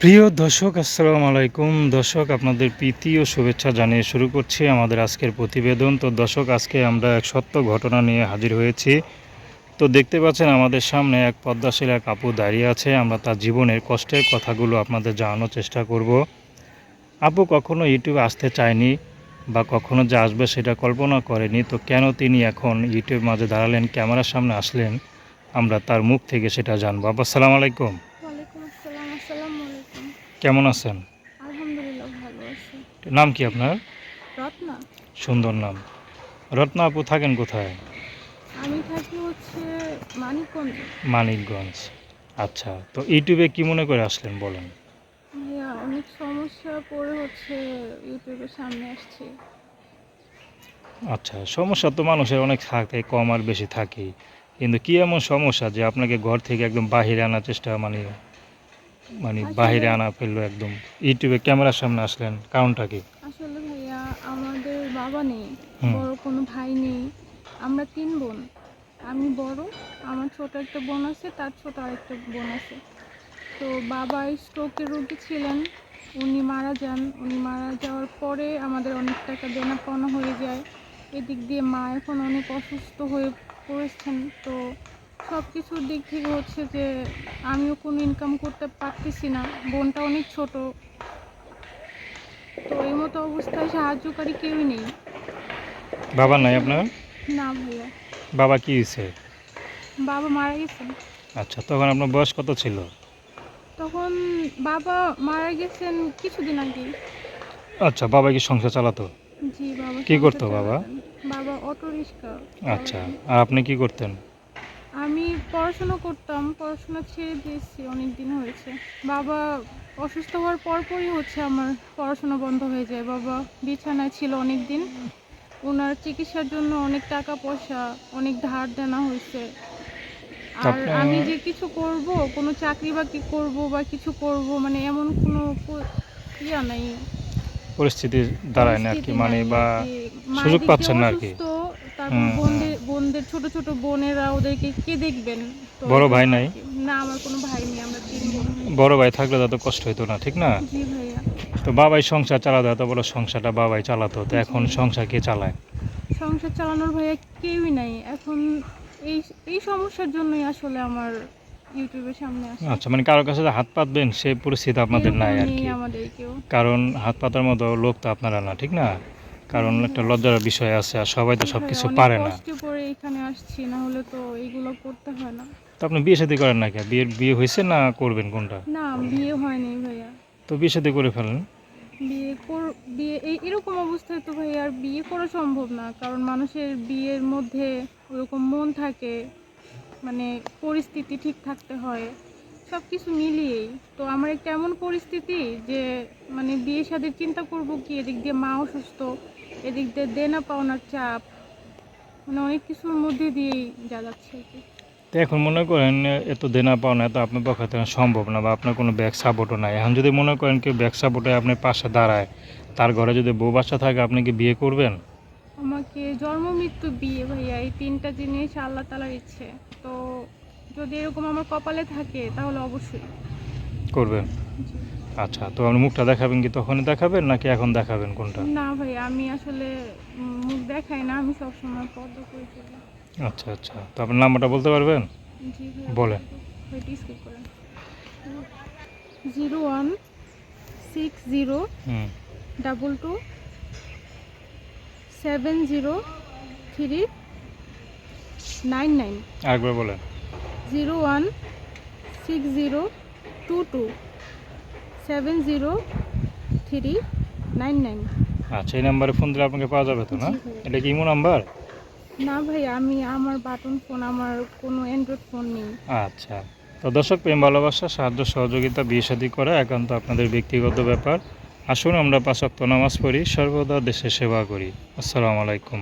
প্রিয় দর্শক, আসসালামু আলাইকুম। দর্শক, আপনাদের প্রীতি ও শুভেচ্ছা জানিয়ে শুরু করছি আমাদের আজকের প্রতিবেদন। তো দর্শক, আজকে আমরা এক সত্য ঘটনা নিয়ে হাজির হয়েছি। তো দেখতে পাচ্ছেন, আমাদের সামনে এক পদ্মাশীল এক আপু দাঁড়িয়ে আছে। আমরা তার জীবনের কষ্টের কথাগুলো আপনাদের জানানোর চেষ্টা করব। আপু কখনো ইউটিউবে আসতে চায়নি বা কখনো যে আসবে সেটা কল্পনা করেনি? তো কেন তিনি এখন ইউটিউব মাঝে দাঁড়ালেন, ক্যামেরার সামনে আসলেন? আমরা তার মুখ থেকে সেটা জানব। আপু, আসসালামু আলাইকুম ওয়ালাইকুম আসসালাম আসসালামু আলাইকুম কেমন আছেন? আলহামদুলিল্লাহ ভালো আছি। নাম কি আপনার? রত্না। সুন্দর নাম। রত্না আপু থাকেন কোথায়? আমি থাকি হচ্ছে মানিকগঞ্জ। মানিকগঞ্জ। আচ্ছা তো ইউটিউবে কি মনে করে আসলেন বলেন? ভাইয়া অনেক সমস্যা পড়ে হচ্ছে ইউটিউবের সামনে আসছি। আচ্ছা সমস্যা তো মানুষের অনেক থাকে কম আর বেশি থাকেই কিন্তু কি এমন সমস্যা যে আপনাকে ঘর থেকে একদম বাহিরে আনার চেষ্টা মানে মানে বাহিরে আনা ফেলল একদম। ইউটিউবে ক্যামেরার সামনে আসলেন কারণটা কি? আসলে ভাইয়া আমাদের বাবা নেই বড় কোনো ভাই নেই। আমরা তিন বোন। আমি বড় আমার ছোট একটা বোন আছে তার ছোট আরেকটা বোন আছে। তো বাবা স্ট্রোকের রোগী ছিলেন উনি মারা যান। উনি মারা যাওয়ার পরে আমাদের অনেক টাকা দেনা পাওনা হয়ে যায়। এদিক দিয়ে মা এখন অনেক অসুস্থ হয়ে পড়েছেন। তো সব কিছুর দিক থেকে হচ্ছে যে আমিও কোনো ইনকাম করতে পারতেছি না বোনটা অনেক ছোট। তো এই মতো অবস্থায় সাহায্যকারী কেউই নেই। বাবা নাই আপনার? না ভাইয়া। বাবা কি হয়েছে? বাবা মারা গেছেন আচ্ছা তখন আপনার বয়স কত ছিল? তখন বাবা মারা গেছেন কিছুদিন আগে আচ্ছা বাবা কি সংসার চালাতো? জি বাবা কি করতো বাবা? বাবা অটো রিক্সা আচ্ছা আর আপনি কি করতেন? আমি পড়াশোনা করতাম পড়াশোনা ছেড়ে দিয়েছি অনেক দিন হয়েছে। বাবা অসুস্থ হওয়ার পরপরই হচ্ছে আমার পড়াশোনা বন্ধ হয়ে যায়। বাবা বিছানায় ছিল অনেক দিন ওনার চিকিৎসার জন্য অনেক টাকা পয়সা অনেক ধার দেনা হয়েছে। আর আমি যে কিছু করব কোনো চাকরি বাকরি করব বা কিছু করব মানে এমন কোনো ইয়া নাই। পরিস্থিতি দাঁড়ায় না আর কি মানে বা সুযোগ পাচ্ছেন না আর কি। তারপর বোনদের ছোট ছোট বোনেরা ওদেরকে কে দেখবেন? বড় ভাই নাই? না আমার কোনো ভাই নেই আমরা তিন বোন। বড় ভাই থাকলে তত কষ্ট হতো না ঠিক না? জি ভাইয়া। তো বাবাই সংসার চালাতো এত বড় সংসারটা বাবাই চালাতো তো এখন সংসার কে চালায়? সংসার চালানোর ভাইয়া কেউই নাই। এখন এই এই সমস্যার জন্যই আসলে আমার ইউটিউবের সামনে আসে। আচ্ছা মানে কারোর কাছে যে হাত পাতবেন সেই পরিস্থিতি আপনাদের নাই আর কি। কারণ হাত পাতার মতো লোক তো আপনারা না ঠিক না? কারণ একটা লজ্জার বিষয় আছে আর সবাই তো সব কিছু পারে না। কষ্টে এখানে আসছি না হলে তো এগুলো করতে হয় না। তো আপনি বিয়ে শাদী করেন না কে? বিয়ের বিয়ে হয়েছে না করবেন কোনটা? না বিয়ে হয়নি ভাইয়া। তো বিয়ে শাদী করে ফেলেন। বিয়ে কর বিয়ে এই এরকম অবস্থায় তো ভাই আর বিয়ে করা সম্ভব না কারণ মানুষের বিয়ের মধ্যে ওরকম মন থাকে মানে পরিস্থিতি ঠিক থাকতে হয়। সব কিছু মিলিয়েই। তো আমার একটা এমন পরিস্থিতি যে মানে বিয়ে শাদির চিন্তা করব কি এদিক দিয়ে মা অসুস্থ এদিক দিয়ে দেনা পাওনার চাপ মানে অনেক কিছুর মধ্যে দিয়েই যা যাচ্ছে আর কি। তো এখন মনে করেন এত দেনা পাওনা তো আপনার পক্ষে তো সম্ভব না বা আপনার কোনো ব্যাগ সাপোর্টও নাই। এখন যদি মনে করেন কেউ ব্যাগ সাপোর্টে আপনার পাশে দাঁড়ায় তার ঘরে যদি বউ বাচ্চা থাকে আপনি কি বিয়ে করবেন? আমাকে জন্ম মৃত্যু বিয়ে ভাইয়া এই তিনটা জিনিস আল্লাহ তালার ইচ্ছে। তো যদি এরকম আমার কপালে থাকে তাহলে অবশ্যই। করবেন? আচ্ছা তো আপনি মুখটা দেখাবেন কি তখনই দেখাবেন নাকি এখন দেখাবেন কোনটা? না ভাই আমি আসলে মুখ দেখাই না আমি সবসময় পদ্ম করে আচ্ছা আচ্ছা তো আপনার নাম্বারটা বলতে পারবেন? বলেন। করেন। Zero one six zero hmm. Double two seven zero three nine nine. আরেকবার বলেন। Zero one six zero two two seven zero three nine nine. আচ্ছা এই নাম্বারে ফোন দিলে আপনাকে পাওয়া যাবে তো না? এটা কি ইমো নাম্বার? না ভাই আমি আমার বাটন ফোন আমার কোনো অ্যান্ড্রয়েড ফোন নেই। আচ্ছা তো দর্শক প্রেম ভালোবাসা সাহায্য সহযোগিতা বিয়ে শাদী করা একান্ত আপনাদের ব্যক্তিগত ব্যাপার। আসুন আমরা পাঁচ নামাজ পড়ি সর্বদা দেশের সেবা করি। আসসালামু আলাইকুম।